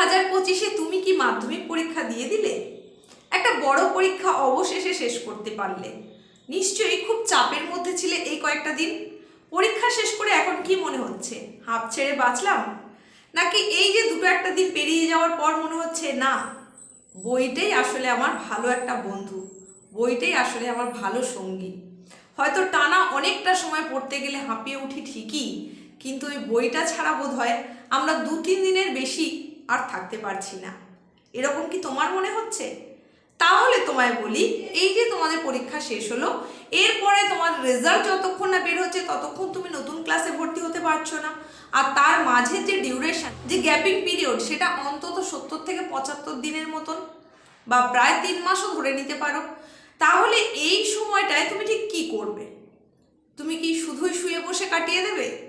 হাজার পঁচিশে তুমি কি মাধ্যমিক পরীক্ষা দিয়ে দিলে? একটা বড় পরীক্ষা অবশেষে শেষ করতে পারলে। নিশ্চয়ই খুব চাপের মধ্যে ছিলে এই কয়েকটা দিন। পরীক্ষা শেষ করে এখন কি মনে হচ্ছে? হাঁপ ছেড়ে বাঁচলাম? নাকি এই যে দুটো একটা দিন পেরিয়ে যাওয়ার পর মনে হচ্ছে, না, বইটাই আসলে আমার ভালো একটা বন্ধু। বইটাই আসলে আমার ভালো সঙ্গী। হয়তো টানা অনেকটা সময় পড়তে গেলে হাঁপিয়ে উঠি ঠিকই, কিন্তু ওই বইটা ছাড়া বোধ হয় আমরা দু তিন দিনের বেশি আর থাকতে পারছি না। এরকম কি তোমার মনে হচ্ছে? তাহলে তোমায় বলি, এই যে তোমাদের পরীক্ষা শেষ হলো, এরপরে তোমার রেজাল্ট যতক্ষণ না বের হচ্ছে ততক্ষণ তুমি নতুন ক্লাসে ভর্তি হতে পারছ না। আর তার মাঝে যে ডিউরেশন যে গ্যাপিং পিরিয়ড সেটা অন্তত সত্তর থেকে পঁচাত্তর দিনের মতন বা প্রায় তিন মাসও ধরে নিতে পারো। তাহলে এই সময়টায় তুমি ঠিক কি করবে? তুমি কি শুধুই শুয়ে বসে কাটিয়ে দেবে?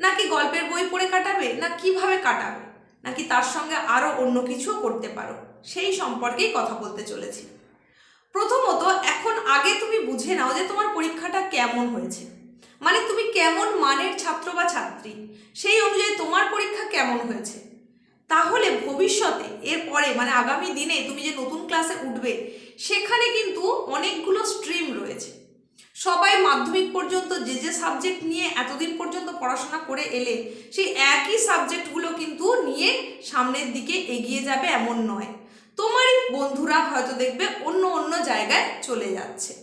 নাকি গল্পের বই পড়ে কাটাবে? না কীভাবে কাটাবে? নাকি তার সঙ্গে আরও অন্য কিছুও করতে পারো? সেই সম্পর্কেই কথা বলতে চলেছি। প্রথমত, এখন আগে তুমি বুঝে নাও যে তোমার পরীক্ষাটা কেমন হয়েছে। মানে তুমি কেমন মানের ছাত্র বা ছাত্রী? সেই অনুযায়ী তোমার পরীক্ষা কেমন হয়েছে? তাহলে ভবিষ্যতে, এরপরে মানে আগামী দিনে তুমি যে নতুন ক্লাসে উঠবে, সেখানে কিন্তু অনেকগুলো স্ট্রিম রয়েছে। সবাই মাধ্যমিক পর্যন্ত যে যে সাবজেক্ট নিয়ে এতদিন পর্যন্ত পড়াশোনা করে এলে, সেই একই সাবজেক্টগুলো কিন্তু নিয়ে সামনের দিকে এগিয়ে যাবে এমন নয়। তোমারই বন্ধুরা হয়তো দেখবে অন্য অন্য জায়গায় চলে যাচ্ছে।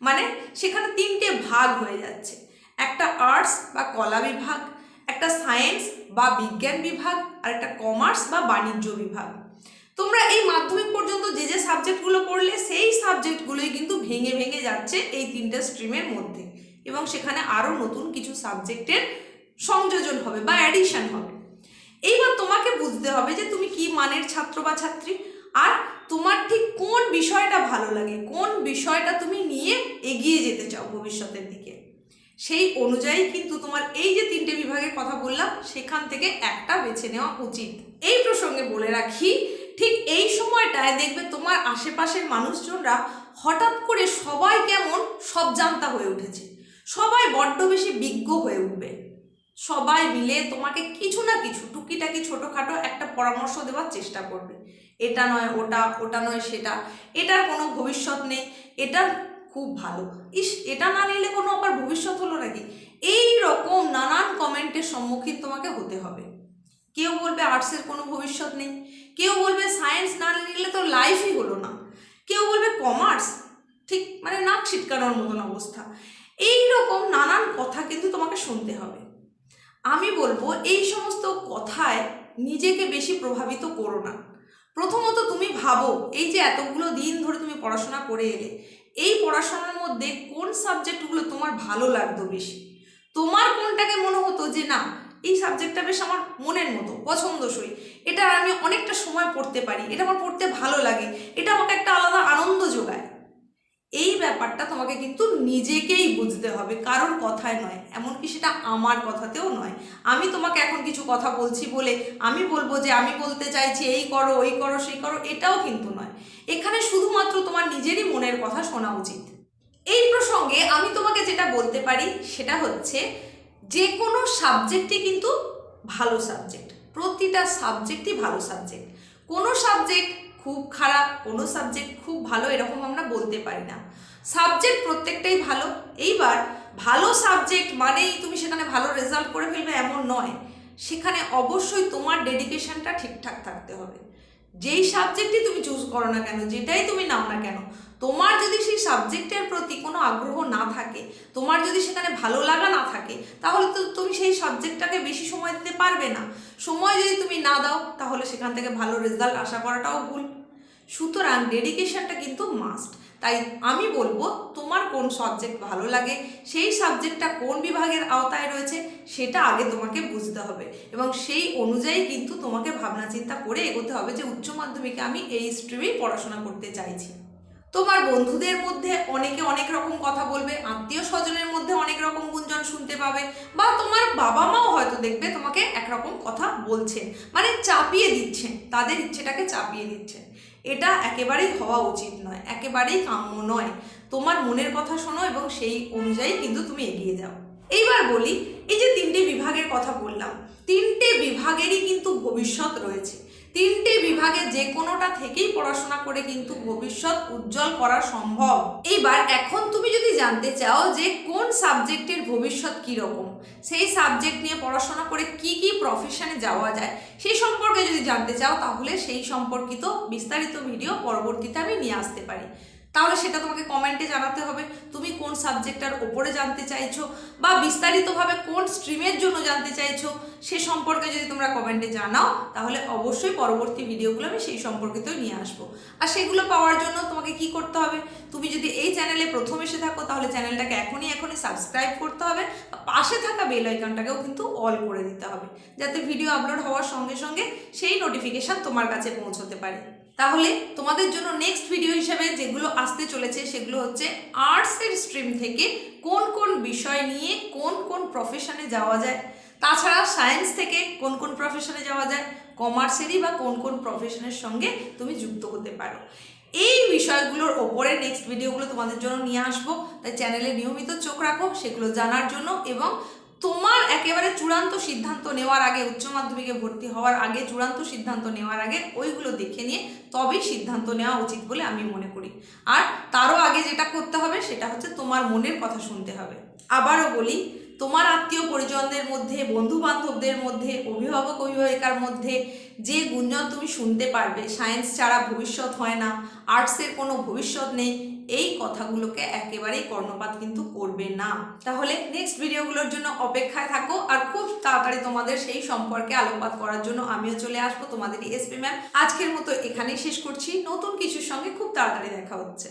মানে সেখানে তিনটে ভাগ হয়ে যাচ্ছে। একটা আর্টস বা কলা বিভাগ, একটা সায়েন্স বা বিজ্ঞান বিভাগ, আর একটা কমার্স বা বাণিজ্য বিভাগ। তোমরা এই মাধ্যমিক পর্যন্ত যে যে সাবজেক্টগুলো পড়লে সেই সাবজেক্টগুলোই কিন্তু ভেঙে ভেঙে যাচ্ছে এই তিনটে স্ট্রিমের মধ্যে। এবং সেখানে আরও নতুন কিছু সাবজেক্টের সংযোজন হবে বা অ্যাডিশন হবে। এইবার তোমাকে বুঝতে হবে যে তুমি কি মানের ছাত্র বা ছাত্রী আর তোমার ঠিক কোন বিষয়টা ভালো লাগে, কোন বিষয়টা তুমি নিয়ে এগিয়ে যেতে চাও ভবিষ্যতের দিকে। সেই অনুযায়ী কিন্তু তোমার এই যে তিনটে বিভাগের কথা বললাম, সেখান থেকে একটা বেছে নেওয়া উচিত। এই প্রসঙ্গে বলে রাখি ঠিক এই সময়টায় দেখবে তোমার আশেপাশের মানুষজনরা হঠাৎ করে সবাই কেমন সব জানতা হয়ে উঠেছে। সবাই বড্ড বেশি বিজ্ঞ হয়ে উঠবে। সবাই মিলে তোমাকে কিছু না কিছু, টুকিটাকি ছোটোখাটো একটা পরামর্শ দেওয়ার চেষ্টা করবে। এটা নয়, ওটা ওটা নয়, সেটা। এটার কোনো ভবিষ্যৎ নেই, এটা খুব ভালো। ইস, এটা না নিলে কোনো আবার ভবিষ্যৎ হলো নাকি? এই রকম নানান কমেন্টের সম্মুখীন তোমাকে হতে হবে। কেউ বলবে আর্টসের কোনো ভবিষ্যৎ নেই। কেউ বলবে সায়েন্স না নিলে তো লাইফই হলো না। কেউ বলবে কমার্স ঠিক মানে নাক ছিটকানোর মতন অবস্থা। এই রকম নানান কথা কিন্তু তোমাকে শুনতে হবে। আমি বলব, এই সমস্ত কথায় নিজেকে বেশি প্রভাবিত করো না। প্রথমত তুমি ভাবো, এই যে এতগুলো দিন ধরে তুমি পড়াশোনা করে এলে, এই পড়াশোনার মধ্যে কোন সাবজেক্টগুলো তোমার ভালো লাগতো বেশি? তোমার কোনটাকে মনে হতো যে, না, এই সাবজেক্টটা বেশ আমার মনের মতো, পছন্দসই। এটা আমি অনেকটা সময় পড়তে পারি, এটা আমার পড়তে ভালো লাগে, এটা আমাকে একটা আলাদা আনন্দ যোগায়। এই ব্যাপারটা তোমাকে কিন্তু নিজেকেই বুঝতে হবে, কারোর কথায় নয়, এমনকি সেটা আমার কথাতেও নয়। আমি তোমাকে এখন কিছু কথা বলছি বলে আমি বলব যে আমি বলতে চাইছি এই করো, ওই করো, সেই করো, এটাও কিন্তু নয়। এখানে শুধুমাত্র তোমার নিজেরই মনের কথা শোনা উচিত। এই প্রসঙ্গে আমি তোমাকে যেটা বলতে পারি সেটা হচ্ছে, যে কোনো সাবজেক্টই কিন্তু ভালো সাবজেক্ট প্রতিটা সাবজেক্টই ভালো সাবজেক্ট কোনো সাবজেক্ট খুব খারাপ, কোনো সাবজেক্ট খুব ভালো এরকম আমরা বলতে পারি না। সাবজেক্ট প্রত্যেকটাই ভালো। এইবার ভালো সাবজেক্ট মানেই তুমি সেখানে ভালো রেজাল্ট করে ফেলবে এমন নয়। সেখানে অবশ্যই তোমার ডেডিকেশনটা ঠিকঠাক থাকতে হবে। যেই সাবজেক্টই তুমি চুজ করো না কেন, যেটাই তুমি নাও না কেন, তোমার যদি সেই সাবজেক্টের প্রতি কোনো আগ্রহ না থাকে, তোমার যদি সেখানে ভালো লাগা না থাকে, তাহলে তো তুমি সেই সাবজেক্টটাকে বেশি সময় দিতে পারবে না। সময় যদি তুমি না দাও, তাহলে সেখান থেকে ভালো রেজাল্ট আশা করাটাও ভুল। সুতরাং ডেডিকেশনটা কিন্তু মাস্ট তাই আমি বলব, তোমার কোন সাবজেক্ট ভালো লাগে, সেই সাবজেক্টটা কোন বিভাগের আওতায় রয়েছে, সেটা আগে তোমাকে বুঝতে হবে। এবং সেই অনুযায়ী কিন্তু তোমাকে ভাবনা চিন্তা করে এগোতে হবে যে উচ্চ মাধ্যমিকে আমি এই স্ট্রিমেই পড়াশোনা করতে চাইছি। তোমার বন্ধুদের মধ্যে অনেকে অনেক রকম কথা বলবে, আত্মীয় স্বজনের মধ্যে অনেক রকম গুঞ্জন শুনতে পাবে, বা তোমার বাবা মাও হয়তো দেখবে তোমাকে একরকম কথা বলছেন মানে চাপিয়ে দিচ্ছেন, তাদের ইচ্ছেটাকে চাপিয়ে দিচ্ছেন। এটা একেবারেই হওয়া উচিত নয়, একেবারেই কাম্য নয়। তোমার মনের কথা শোনো এবং সেই অনুযায়ী কিন্তু তুমি এগিয়ে যাও। এইবার বলি, এই যে তিনটে বিভাগের কথা বললাম, তিনটে বিভাগেরই কিন্তু ভবিষ্যৎ রয়েছে। তিনটে বিভাগে যে কোনোটা থেকেই পড়াশোনা করে কিন্তু ভবিষ্যৎ উজ্জ্বল করা সম্ভব। এইবার এখন তুমি যদি জানতে চাও যে কোন সাবজেক্টের ভবিষ্যৎ কীরকম, সেই সাবজেক্ট নিয়ে পড়াশোনা করে কি কি প্রফেশনে যাওয়া যায় সেই সম্পর্কে যদি জানতে চাও তাহলে সেই সম্পর্কিত বিস্তারিত ভিডিও পরবর্তীতে আমি নিয়ে আসতে পারি। তাহলে সেটা তোমাকে কমেন্টে জানাতে হবে। তুমি কোন সাবজেক্টটার ওপরে জানতে চাইছো বা বিস্তারিতভাবে কোন স্ট্রিমের জন্য জানতে চাইছো সে সম্পর্কে যদি তোমরা কমেন্টে জানাও, তাহলে অবশ্যই পরবর্তী ভিডিওগুলো আমি সেই সম্পর্কিতই নিয়ে আসব। আর সেগুলো পাওয়ার জন্য তোমাকে কি করতে হবে? তুমি যদি এই চ্যানেলে প্রথম এসে থাকো, তাহলে চ্যানেলটাকে এখনই এখনই সাবস্ক্রাইব করতে হবে। পাশে থাকা বেল আইকনটাকেও কিন্তু অল করে দিতে হবে, যাতে ভিডিও আপলোড হওয়ার সঙ্গে সঙ্গে সেই নোটিফিকেশান তোমার কাছে পৌঁছতে পারে। তাহলে তোমাদের জন্য নেক্সট ভিডিও হিসেবে যেগুলো আসতে চলেছে, সেগুলো হচ্ছে আর্টসের স্ট্রিম থেকে কোন কোন বিষয় নিয়ে কোন কোন প্রফেশনে যাওয়া যায়? তাছাড়া সায়েন্স থেকে কোন কোন প্রফেশনে যাওয়া যায়? কমার্সেরই বা কোন কোন প্রফেশনের সঙ্গে তুমি যুক্ত হতে পারো। এই বিষয়গুলোর ওপরে নেক্সট ভিডিওগুলো তোমাদের জন্য নিয়ে আসব। তাই চ্যানেলে নিয়মিত চোখ রাখো, সেগুলো জানার জন্য এবং তোমার একেবারে চূড়ান্ত সিদ্ধান্ত নেওয়ার আগে, উচ্চ মাধ্যমিকে ভর্তি হওয়ার আগে, চূড়ান্ত সিদ্ধান্ত নেওয়ার আগে ওইগুলো দেখে নিয়ে তবেই সিদ্ধান্ত নেওয়া উচিত বলে আমি মনে করি। আর তারও আগে যেটা করতে হবে, সেটা হচ্ছে তোমার মনের কথা শুনতে হবে। আবারও বলি, তোমার আত্মীয় পরিজনদের মধ্যে বন্ধু বান্ধবদের মধ্যে, অভিভাবক, অভিভাবিকার মধ্যে যে গুঞ্জন তুমি শুনতে পারবে, সায়েন্স ছাড়া ভবিষ্যৎ হয় না, আর্টসের কোনো ভবিষ্যৎ নেই এই কথাগুলোকে একেবারেই কর্ণপাত কিন্তু করবে না। তাহলে নেক্সট ভিডিওগুলোর জন্য অপেক্ষায় থাকো আর খুব তাড়াতাড়ি তোমাদের সেই সম্পর্কে আলোকপাত করার জন্য আমিও চলে আসব তোমাদের এসপি ম্যাম আজকের মতো এখানেই শেষ করছি। নতুন কিছুর সঙ্গে খুব তাড়াতাড়ি দেখা হচ্ছে।